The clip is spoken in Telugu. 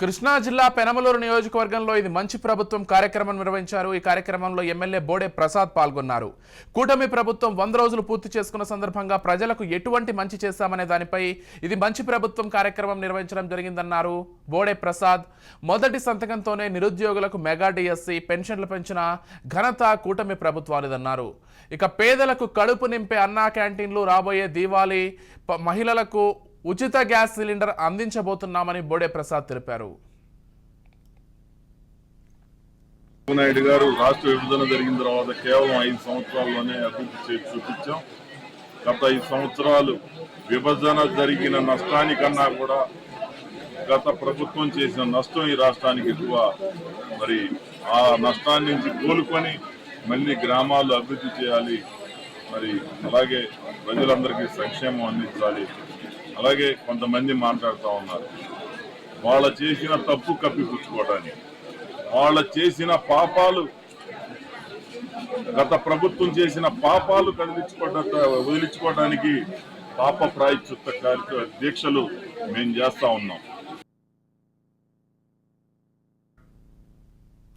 కృష్ణా జిల్లా పెనమలూరు నియోజకవర్గంలో ఇది మంచి ప్రభుత్వం కార్యక్రమం నిర్వహించారు. ఈ కార్యక్రమంలో ఎమ్మెల్యే బోడే ప్రసాద్ పాల్గొన్నారు. కూటమి ప్రభుత్వం వంద రోజులు పూర్తి చేసుకున్న సందర్భంగా ప్రజలకు ఎటువంటి మంచి చేశామనే దానిపై ఇది మంచి ప్రభుత్వం కార్యక్రమం నిర్వహించడం జరిగిందన్నారు బోడే ప్రసాద్. మొదటి సంతకంతోనే నిరుద్యోగులకు మెగా డిఎస్సి పెన్షన్లు పెంచిన ఘనత కూటమి ప్రభుత్వానిదన్నారు. ఇక పేదలకు కడుపు నింపే అన్నా క్యాంటీన్లు రాబోయే దీవాళీ ప- మహిళలకు ఉచిత గ్యాస్ సిలిండర్ అందించబోతున్నామని బోడే ప్రసాద్ తెలిపారు. నాయుడు గారు రాష్ట్ర విభజన జరిగిన తర్వాత కేవలం ఐదు సంవత్సరాల్లోనే అభివృద్ధి చేసి చూపించాం. గత ఐదు సంవత్సరాలు విభజన జరిగిన నష్టానికన్నా కూడా గత ప్రభుత్వం చేసిన నష్టం ఈ రాష్ట్రానికి ఎక్కువ. మరి ఆ నష్టాన్ని నుంచి కోలుకొని మళ్ళీ గ్రామాలు అభివృద్ధి చేయాలి. మరి అలాగే ప్రజలందరికీ సంక్షేమం అందించాలి. అలాగే కొంతమంది మాట్లాడుతూ ఉన్నారు. వాళ్ళ చేసిన తప్పు కప్పిపుచ్చుకోవడానికి వాళ్ళ చేసిన పాపాలు గత ప్రభుత్వం చేసిన పాపాలు కదిలించుకోవడం వదిలించుకోవడానికి పాప ప్రాయశ్చిత్త కార్యక్రమ దీక్షలు మేము చేస్తూ ఉన్నాం.